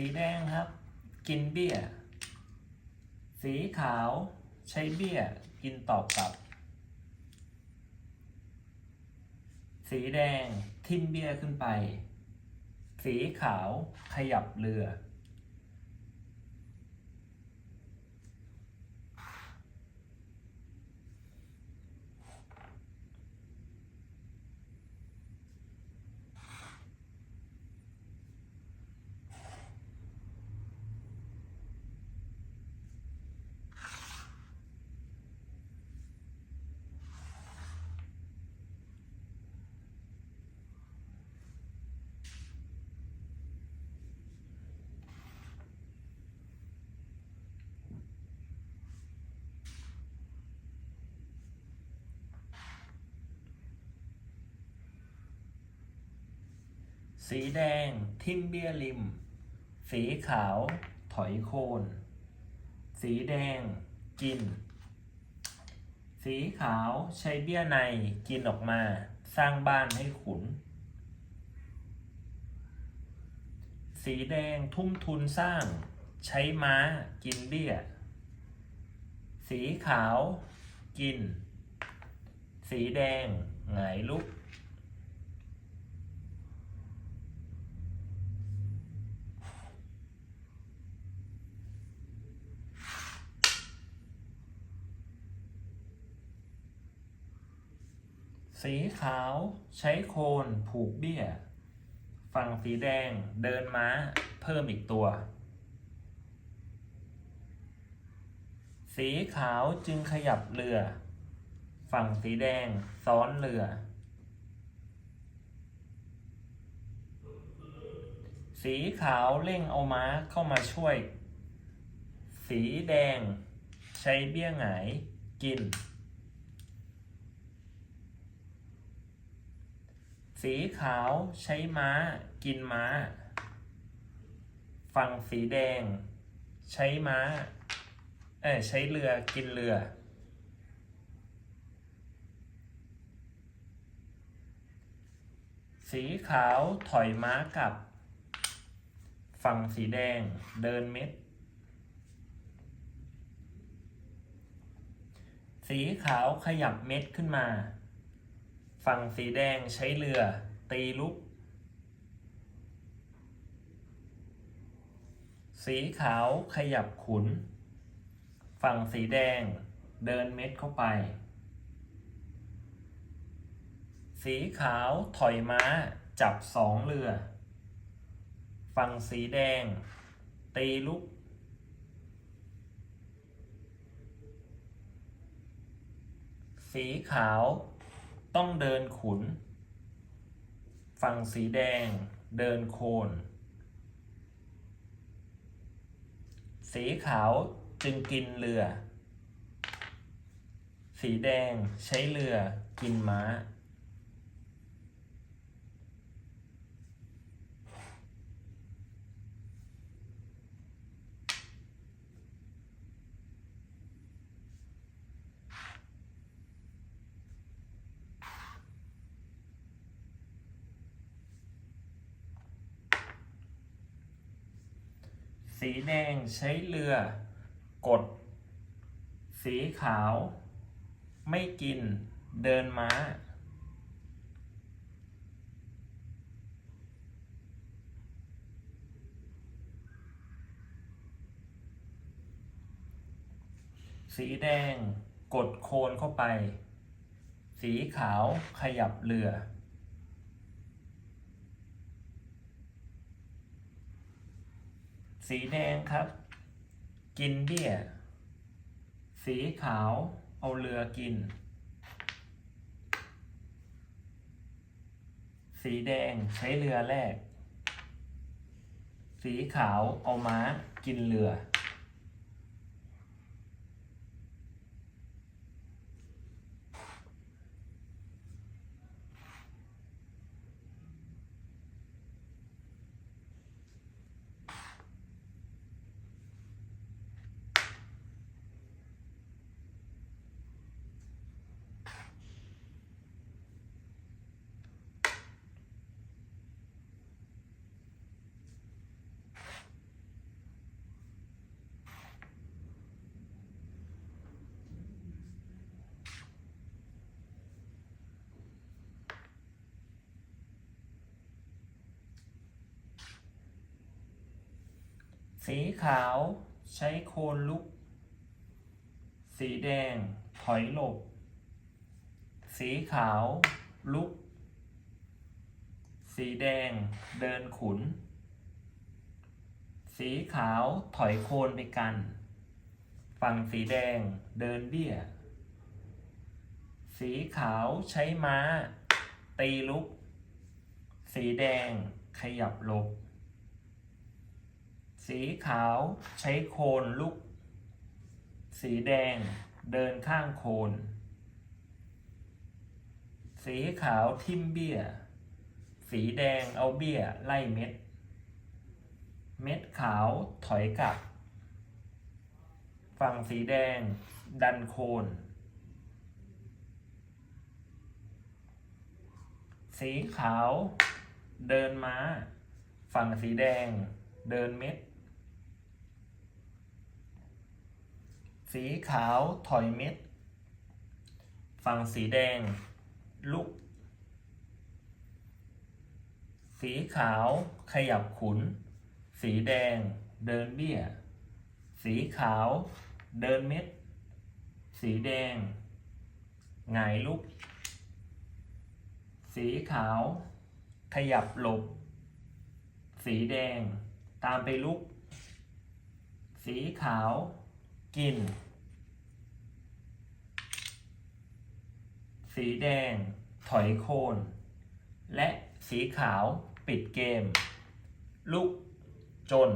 สีแดงครับ กินเบี้ย สีขาวใช้เบี้ย กินตอบกลับ สีแดงทิ่มเบี้ยขึ้นไป สีขาวขยับเรือ สีแดงทิ่มเบี้ยริม สีขาวถอยโคน สีแดงกิน สีขาวใช้เบี้ยในกินออกมา สร้างบ้านให้ขุน สีแดงทุ่มทุนสร้าง ใช้ม้ากินเบี้ย สีขาวกิน สีแดงหงายลุก สีขาวใช้โคนผูกเบี้ย ฝั่งสีแดงเดินม้าเพิ่มอีกตัว สีขาวจึงขยับเรือ ฝั่งสีแดงซ้อนเรือ สีขาวเร่งเอาม้าเข้ามาช่วย สีแดงใช้เบี้ยหงายกิน สีขาวใช้ม้า กินม้า ฝั่งสีแดง ใช้ม้า เอ้ยใช้เรือกินเรือ สีขาวถอยม้ากลับ ฝั่งสีแดงเดินเม็ด สีขาวขยับเม็ดขึ้นมา ฝั่งสีแดงใช้เรือตีลุก สีขาวขยับขุน ฝั่งสีแดงเดินเม็ดเข้าไป สีขาวถอยม้าจับสองเรือ ฝั่งสีแดง ตีลุก สีขาว ต้องเดินขุน ฝั่งสีแดง เดินโคน สีขาวจึงกินเรือ สีแดงใช้เรือกินม้า สีแดงใช้เรือ กด สีขาว ไม่กิน เดินม้า สีแดงกดโคนเข้าไป สีขาวขยับเรือ สีแดงครับ กินเบี้ย สีขาวเอาเรือกิน สีแดงใช้เรือแรก สีขาวเอาม้ากินเรือ สีขาวใช้โคนลุก สีแดงถอยหลบ สีขาวลุก สีแดงเดินขุน สีขาวถอยโคนไปกัน ฝั่งสีแดงเดินเบี้ย สีขาวใช้ม้า ตีลุก สีแดงขยับหลบ สีขาวใช้โคนลุก สีแดงเดินข้างโคน สีขาวทิมเบี้ย สีแดงเอาเบี้ยไล่เม็ด เม็ดขาวถอยกลับ ฝั่งสีแดงดันโคน สีขาวเดินม้า ฝั่งสีแดงเดินเม็ด สีขาวถอยเม็ด ฝั่งสีแดง ลุก สีขาวขยับขุน สีแดงเดินเบี้ย สีขาวเดินเม็ด สีแดงหงายลุก สีขาว ขยับหลบ สีแดง ตามไปลุก สีขาว กิน สีแดง ถอยโคน และสีขาวปิดเกม ลุกจน